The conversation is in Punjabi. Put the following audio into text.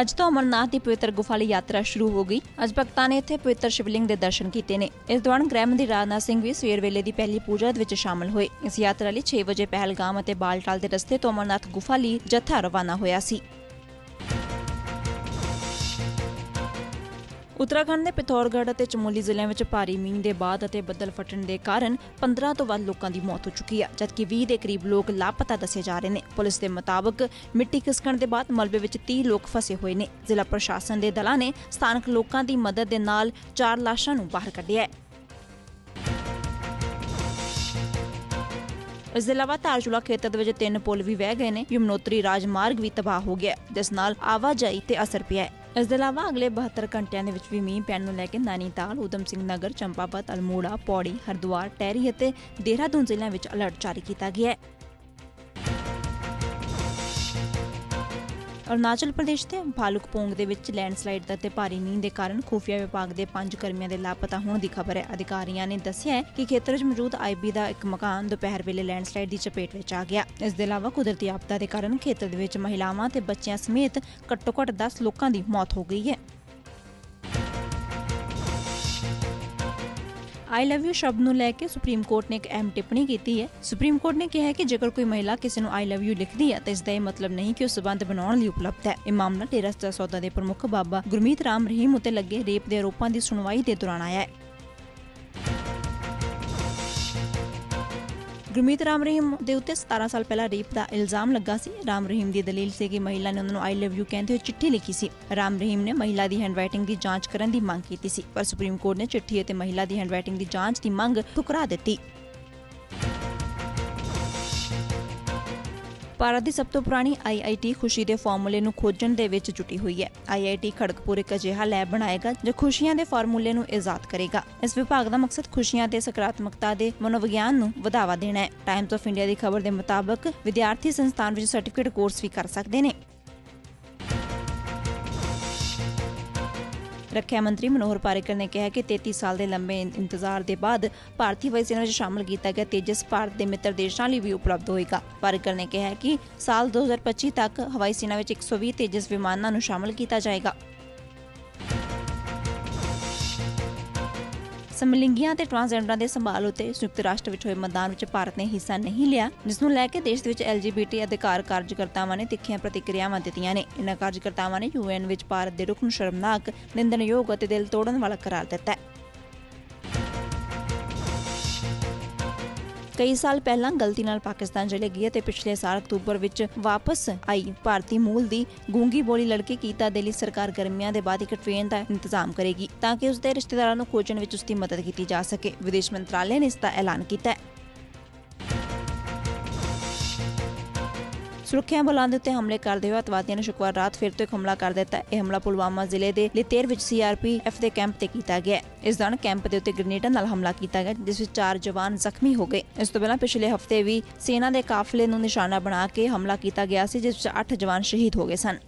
ਅੱਜ ਤੋਂ ਅਮਰਨਾਥ ਦੀ ਪਵਿੱਤਰ ਗੁਫਾ ਲਈ ਯਾਤਰਾ ਸ਼ੁਰੂ ਹੋ ਗਈ। ਅੱਜ ਭਗਤਾਂ ਨੇ ਇੱਥੇ ਪਵਿੱਤਰ ਸ਼ਿਵਲਿੰਗ ਦੇ ਦਰਸ਼ਨ ਕੀਤੇ ਨੇ। ਇਸ ਦੌਰਾਨ ਗ੍ਰਹਿ ਮੰਤਰੀ ਰਾਜਨਾਥ ਸਿੰਘ ਵੀ ਸਵੇਰ ਵੇਲੇ ਦੀ ਪਹਿਲੀ ਪੂਜਾ ਵਿੱਚ ਸ਼ਾਮਲ ਹੋਏ। ਇਸ ਯਾਤਰਾ ਲਈ 6 ਵਜੇ ਪਹਿਲਗਾਮ ਅਤੇ ਬਾਲਟਾਲ ਦੇ ਰਸਤੇ ਤੋਂ ਅਮਰਨਾਥ ਗੁਫਾ ਲਈ ਜਥਾ ਰਵਾਨਾ ਹੋਇਆ ਸੀ। ਉੱਤਰਾਖੰਡ ਦੇ ਪਿਥੌਰਗੜ੍ਹ ਅਤੇ ਚਮੋਲੀ ਜ਼ਿਲ੍ਹਿਆਂ ਵਿੱਚ ਭਾਰੀ ਮੀਂਹ ਦੇ ਬਾਅਦ ਅਤੇ ਬੱਦਲ ਫਟਣ ਦੇ ਕਾਰਨ 15 ਤੋਂ ਵੱਧ ਲੋਕਾਂ ਦੀ ਮੌਤ ਹੋ ਚੁੱਕੀ ਹੈ, ਜਦਕਿ 20 ਦੇ ਕਰੀਬ ਲੋਕ ਲਾਪਤਾ ਦੱਸੇ ਜਾ ਰਹੇ ਨੇ। ਪੁਲਿਸ ਦੇ ਮੁਤਾਬਕ ਮਿੱਟੀ ਖਿਸਕਣ ਦੇ ਬਾਅਦ ਮਲਬੇ ਵਿੱਚ 30 ਲੋਕ ਫਸੇ ਹੋਏ ਨੇ। ਜ਼ਿਲ੍ਹਾ ਪ੍ਰਸ਼ਾਸਨ ਦੇ ਦਲਾਂ ਨੇ ਸਥਾਨਕ ਲੋਕਾਂ ਦੀ ਮਦਦ ਦੇ ਨਾਲ ਚਾਰ ਲਾਸ਼ਾਂ ਨੂੰ ਬਾਹਰ ਕੱਢਿਆ ਹੈ। ਇਸ ਦੇ ਇਲਾਵਾ ਧਾਰਚੂਲਾ ਖੇਤਰ ਦੇ ਵਿੱਚ ਤਿੰਨ ਪੁਲ ਵੀ ਵਹਿ ਗਏ ਨੇ। ਯਮਨੋਤਰੀ ਰਾਜਮਾਰਗ ਵੀ ਤਬਾਹ ਹੋ ਗਿਆ ਜਿਸ ਨਾਲ ਆਵਾਜਾਈ ਤੇ ਅਸਰ ਪਿਆ ਹੈ। ਇਸ ਦੇ ਇਲਾਵਾ ਅਗਲੇ 72 ਘੰਟਿਆਂ ਦੇ ਵਿੱਚ ਵੀ ਮੀਂਹ ਪੈਣ ਨੂੰ ਲੈ ਕੇ ਨਾਨੀਤਾਲ ਉਦਮ ਸਿੰਘ ਨਗਰ, ਚੰਪਾਵਤ, ਅਲਮੋੜਾ, ਪੌੜੀ, ਹਰਦੁਆਰ, ਟਹਿਰੀ ਅਤੇ ਦੇਹਰਾਦੂਨ ਜ਼ਿਲ੍ਹਿਆਂ ਵਿੱਚ ਅਲਰਟ ਜਾਰੀ ਕੀਤਾ ਗਿਆ ਹੈ। ਅਰੁਣਾਚਲ ਪ੍ਰਦੇਸ਼ ਦੇ ਭਾਲੂਕਪੋਂਗ ਦੇ ਵਿੱਚ ਲੈਂਡਸਲਾਈਡ ਦਾ ਤੇ ਭਾਰੀ ਮੀਂਹ ਦੇ ਕਾਰਨ ਖੂਫੀਆ ਵਿਭਾਗ ਦੇ ਪੰਜ ਕਰਮੀਆਂ ਦੇ ਲਾਪਤਾ ਹੋਣ ਦੀ ਖਬਰ ਹੈ। ਅਧਿਕਾਰੀਆਂ ਨੇ ਦੱਸਿਆ ਹੈ ਕਿ ਖੇਤਰ ਵਿੱਚ ਮੌਜੂਦ ਆਈਬੀ ਦਾ ਇੱਕ ਮਕਾਨ ਦੁਪਹਿਰ ਵੇਲੇ ਲੈਂਡਸਲਾਈਡ ਦੀ ਚਪੇਟ ਵਿੱਚ ਆ ਗਿਆ। ਇਸ ਦੇ ਇਲਾਵਾ ਕੁਦਰਤੀ ਆਪਦਾ ਦੇ ਕਾਰਨ ਖੇਤਰ ਦੇ ਵਿੱਚ ਮਹਿਲਾਵਾਂ ਤੇ ਬੱਚਿਆਂ ਸਮੇਤ ਘੱਟੋ-ਘੱਟ 10 ਲੋਕਾਂ ਦੀ ਮੌਤ ਹੋ ਗਈ ਹੈ। ਆਈ ਲਵ ਯੂ ਸ਼ਬਦ ਨੂੰ ਲੈ ਕੇ ਸੁਪਰੀਮ ਕੋਰਟ ਨੇ ਇੱਕ ਅਹਿਮ ਟਿੱਪਣੀ ਕੀਤੀ ਹੈ। ਸੁਪਰੀਮ ਕੋਰਟ ਨੇ ਕਿਹਾ ਹੈ ਕਿ ਜੇਕਰ ਕੋਈ ਮਹਿਲਾ ਕਿਸੇ ਨੂੰ ਆਈ ਲਵ ਯੂ ਲਿਖਦੀ ਹੈ, ਤਾਂ ਇਸ ਦਾ ਇਹ ਮਤਲਬ ਨਹੀਂ ਕਿ ਉਹ ਸਬੰਧ ਬਣਾਉਣ ਲਈ ਉਪਲਬਧ ਹੈ। ਇਹ ਮਾਮਲਾ ਡੇਰਾ ਸੌਦਾ ਦੇ ਪ੍ਰਮੁੱਖ ਬਾਬਾ ਗੁਰਮੀਤ ਰਾਮ ਰਹੀਮ ਉਤੇ ਲੱਗੇ ਰੇਪ ਦੇ ਆਰੋਪਾਂ ਦੀ ਸੁਣਵਾਈ ਦੇ ਦੌਰਾਨ ਆਇਆ ਹੈ। ਗੁਰਮੀਤ ਰਾਮ ਰਹੀਮ ਦੇ ਉੱਤੇ 17 ਸਾਲ ਪਹਿਲਾਂ ਰੇਪ ਦਾ ਇਲਜ਼ਾਮ ਲੱਗਾ ਸੀ। ਰਾਮ ਰਹੀਮ ਦੀ ਦਲੀਲ ਸੀ ਕਿ ਮਹਿਲਾ ਨੇ ਉਹਨਾਂ ਨੂੰ ਆਈ ਲਵ ਯੂ ਕਹਿੰਦੇ ਹੋਏ ਚਿੱਠੀ ਲਿਖੀ ਸੀ। ਰਾਮ ਰਹੀਮ ਨੇ ਮਹਿਲਾ ਦੀ ਹੈਂਡਰਾਈਟਿੰਗ ਦੀ ਜਾਂਚ ਕਰਨ ਦੀ ਮੰਗ ਕੀਤੀ ਸੀ, ਪਰ ਸੁਪਰੀਮ ਕੋਰਟ ਨੇ ਚਿੱਠੀ ਅਤੇ ਮਹਿਲਾ ਦੀ ਹੈਂਡਰਾਈਟਿੰਗ ਦੀ ਜਾਂਚ ਦੀ ਮੰਗ ਠੁਕਰਾ ਦਿੱਤੀ। ਭਾਰਤ ਦੀ ਸਭ ਤੋਂ ਪੁਰਾਣੀ ਆਈਆਈਟੀ ਖੁਸ਼ੀ ਦੇ ਫਾਰਮੂਲੇ ਨੂੰ ਖੋਜਣ ਦੇ ਵਿੱਚ ਜੁਟੀ ਹੋਈ ਹੈ। ਆਈਆਈਟੀ ਖੜਗਪੁਰ ਇੱਕ ਅਜਿਹਾ ਲੈਬ ਬਣਾਏਗਾ ਜੋ ਖੁਸ਼ੀਆਂ ਦੇ ਫਾਰਮੂਲੇ ਨੂੰ ਇਜਾਦ ਕਰੇਗਾ। ਇਸ ਵਿਭਾਗ ਦਾ ਮਕਸਦ ਖੁਸ਼ੀਆਂ ਤੇ ਸਕਾਰਾਤਮਕਤਾ ਦੇ ਮਨੋਵਿਗਿਆਨ ਨੂੰ ਵਧਾਵਾ ਦੇਣਾ ਹੈ। ਟਾਈਮਸ ਆਫ ਇੰਡੀਆ ਦੀ ਖਬਰ ਦੇ ਮੁਤਾਬਕ, ਵਿਦਿਆਰਥੀ ਸੰਸਥਾਨ ਵਿੱਚ ਸਰਟੀਫਿਕੇਟ ਕੋਰਸ ਵੀ ਕਰ ਸਕਦੇ ਨੇ। ਰੱਖਿਆ ਮੰਤਰੀ ਮਨੋਹਰ ਪਾਰੇਕਰ ਨੇ ਕਿਹਾ ਕਿ 33 ਸਾਲ ਦੇ ਲੰਬੇ ਇੰਤਜ਼ਾਰ ਦੇ ਬਾਅਦ ਭਾਰਤੀ ਵਾਯੂ ਸੈਨਾ ਵਿੱਚ ਸ਼ਾਮਲ ਕੀਤਾ ਗਿਆ ਤੇਜਸ ਭਾਰਤ ਦੇ ਮਿੱਤਰ ਦੇਸ਼ਾਂ ਲਈ ਵੀ ਉਪਲਬਧ ਹੋਏਗਾ। ਪਾਰੇਕਰ ਨੇ ਕਿਹਾ ਕਿ ਸਾਲ 2025 ਤੱਕ ਹਵਾਈ ਸੈਨਾ ਵਿੱਚ 120 ਤੇਜਸ ਵਿਮਾਨਾਂ ਨੂੰ ਸ਼ਾਮਲ ਕੀਤਾ ਜਾਏਗਾ। ਸਮਲਿੰਗੀਆਂ ਤੇ ਟਰਾਂਸਜੈਂਡਰਾਂ ਦੇ ਸੰਭਾਲ ਉਤੇ ਸੰਯੁਕਤ ਰਾਸ਼ਟਰ ਵਿੱਚ ਹੋਏ ਮਤਦਾਨ ਵਿੱਚ ਭਾਰਤ ਨੇ ਹਿੱਸਾ ਨਹੀਂ ਲਿਆ, ਜਿਸ ਨੂੰ ਲੈ ਕੇ ਦੇਸ਼ ਦੇ ਵਿੱਚ ਐਲਜੀਬੀਟੀ ਅਧਿਕਾਰ ਕਾਰਜਕਰਤਾਵਾਂ ਨੇ ਤਿੱਖੀਆਂ ਪ੍ਰਤੀਕਿਰਿਆਵਾਂ ਦਿੱਤੀਆਂ ਨੇ। ਇਹਨਾਂ ਕਾਰਜਕਰਤਾਵਾਂ ਨੇ ਯੂਐਨ ਵਿੱਚ ਭਾਰਤ ਦੇ ਰੁਖ ਨੂੰ ਸ਼ਰਮਨਾਕ, ਨਿੰਦਣਯੋਗ ਅਤੇ ਦਿਲ ਤੋੜਨ ਵਾਲਾ ਕਰਾਰ ਦਿੱਤਾ ਹੈ। ਕਈ ਸਾਲ ਪਹਿਲਾਂ ਗਲਤੀ ਨਾਲ ਪਾਕਿਸਤਾਨ ਚਲੇ ਗਈ ਅਤੇ ਪਿਛਲੇ ਸਾਲ ਅਕਤੂਬਰ ਵਿੱਚ ਵਾਪਸ ਆਈ। ਭਾਰਤੀ ਮੂਲ ਦੀ ਗੂੰਗੀ ਬੋਲੀ ਲੜਕੀ ਕੀਤਾ ਦੇ ਲਈ ਸਰਕਾਰ ਗਰਮੀਆਂ ਦੇ ਬਾਅਦ ਇੱਕ ਟ੍ਰੇਨ ਦਾ ਇੰਤਜ਼ਾਮ ਕਰੇਗੀ ਤਾਂ ਕਿ ਉਸ ਦੇ ਰਿਸ਼ਤੇਦਾਰਾਂ ਨੂੰ ਖੋਜਣ ਵਿੱਚ ਉਸ ਦੀ ਮਦਦ ਕੀਤੀ ਜਾ ਸਕੇ। ਵਿਦੇਸ਼ ਮੰਤਰਾਲੇ ਨੇ ਇਸ ਦਾ ਐਲਾਨ ਕੀਤਾ ਹੈ। ਸੁਰੱਖਿਆ ਬਲਾਂ ਦੇ ਉੱਤੇ ਹਮਲੇ ਕਰਦੇ ਹੋਏ ਅਤਵਾਦੀਆਂ ਨੇ ਸ਼ੁੱਕਰਵਾਰ ਰਾਤ ਫਿਰ ਤੋਂ ਇੱਕ ਹਮਲਾ ਕਰ ਦਿੱਤਾ। ਇਹ ਹਮਲਾ ਪੁਲਵਾਮਾ ਜ਼ਿਲ੍ਹੇ ਦੇ ਲਿਤੇਰ ਵਿੱਚ ਸੀਆਰਪੀਐਫ ਦੇ ਕੈਂਪ ਤੇ ਕੀਤਾ ਗਿਆ ਇਸ ਦੌਰਾਨ ਕੈਂਪ ਦੇ ਉੱਤੇ ਗ੍ਰੇਨੇਡਾਂ ਨਾਲ ਹਮਲਾ ਕੀਤਾ ਗਿਆ, ਜਿਸ ਵਿੱਚ ਚਾਰ ਜਵਾਨ ਜ਼ਖਮੀ ਹੋ ਗਏ। ਇਸ ਤੋਂ ਪਹਿਲਾਂ ਪਿਛਲੇ ਹਫ਼ਤੇ ਵੀ ਸੈਨਾ ਦੇ ਕਾਫਲੇ ਨੂੰ ਨਿਸ਼ਾਨਾ ਬਣਾ ਕੇ ਹਮਲਾ ਕੀਤਾ ਗਿਆ ਸੀ, ਜਿਸ ਵਿੱਚ 8 ਜਵਾਨ ਸ਼ਹੀਦ ਹੋ ਗਏ ਸਨ।